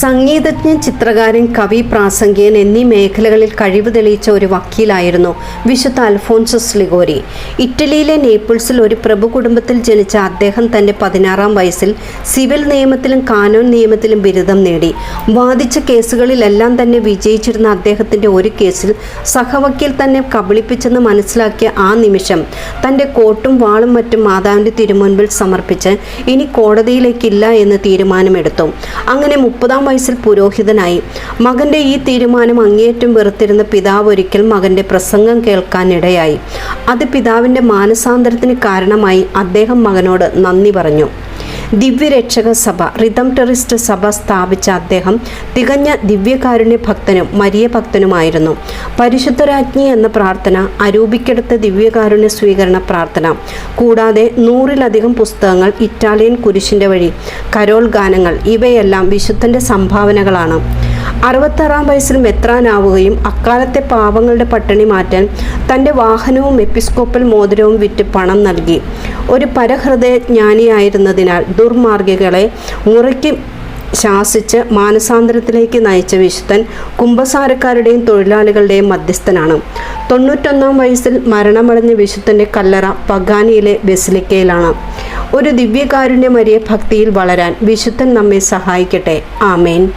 സംഗീതജ്ഞൻ ചിത്രകാരൻ കവി പ്രാസംഗികൻ എന്നീ മേഖലകളിൽ കഴിവ് തെളിയിച്ച ഒരു വക്കീലായിരുന്നു വിശുദ്ധ അൽഫോൺസസ് ലിഗോരി. ഇറ്റലിയിലെ നേപ്പിൾസിൽ ഒരു പ്രഭു കുടുംബത്തിൽ ജനിച്ച അദ്ദേഹം തന്റെ പതിനാറാം വയസ്സിൽ സിവിൽ നിയമത്തിലും കാനോൻ നിയമത്തിലും ബിരുദം നേടി. വാദിച്ച കേസുകളിലെല്ലാം തന്നെ വിജയിച്ചിരുന്ന അദ്ദേഹത്തിന്റെ ഒരു കേസിൽ സഹവക്കീൽ തന്നെ കബളിപ്പിച്ചെന്ന് മനസ്സിലാക്കിയ ആ നിമിഷം തന്റെ കോട്ടും വാളും മറ്റും മാതാവിന്റെ തിരുമുൻപിൽ സമർപ്പിച്ച് ഇനി കോടതിയിലേക്കില്ല എന്ന് തീരുമാനമെടുത്തു. അങ്ങനെ മുപ്പതാം വയസ്സിൽ പുരോഹിതനായി. മകന്റെ ഈ തീരുമാനം അങ്ങേയറ്റം വെറുത്തിരുന്ന പിതാവ് ഒരിക്കൽ മകന്റെ പ്രസംഗം കേൾക്കാനിടയായി. അത് പിതാവിന്റെ മാനസാന്തരത്തിന് കാരണമായി അദ്ദേഹം മകനോട് നന്ദി പറഞ്ഞു. ദിവ്യരക്ഷക സഭ റിതം ടെറിസ്റ്റ് സഭ സ്ഥാപിച്ച അദ്ദേഹം തികഞ്ഞ ദിവ്യകാരുണ്യ ഭക്തനും മരിയ ഭക്തനുമായിരുന്നു. പരിശുദ്ധരാജ്ഞി എന്ന പ്രാർത്ഥന അരൂപിക്കെടുത്ത ദിവ്യകാരുണ്യ സ്വീകരണ പ്രാർത്ഥന കൂടാതെ നൂറിലധികം പുസ്തകങ്ങൾ ഇറ്റാലിയൻ കുരിശിന്റെ വഴി കരോൾ ഗാനങ്ങൾ ഇവയെല്ലാം വിശുദ്ധന്റെ സംഭാവനകളാണ്. അറുപത്താറാം വയസ്സിൽ മെത്രാനാവുകയും അക്കാലത്തെ പാവങ്ങളുടെ പട്ടിണി മാറ്റാൻ തന്റെ വാഹനവും എപ്പിസ്കോപ്പൽ മോതിരവും വിറ്റ് പണം നൽകി. ഒരു പരഹൃദയ ജ്ഞാനിയായിരുന്നതിനാൽ ദുർമാർഗികളെ മുറിക്ക് ശാസിച്ച് മാനസാന്തരത്തിലേക്ക് നയിച്ച വിശുദ്ധൻ കുംഭസാരക്കാരുടെയും തൊഴിലാളികളുടെയും മധ്യസ്ഥനാണ്. തൊണ്ണൂറ്റൊന്നാം വയസ്സിൽ മരണമടഞ്ഞ വിശുദ്ധന്റെ കല്ലറ പഗാനിയിലെ ബെസിലിക്കയിലാണ്. ഒരു ദിവ്യകാരുണ്യമരിയ ഭക്തിയിൽ വളരാൻ വിശുദ്ധൻ നമ്മെ സഹായിക്കട്ടെ. ആമേൻ.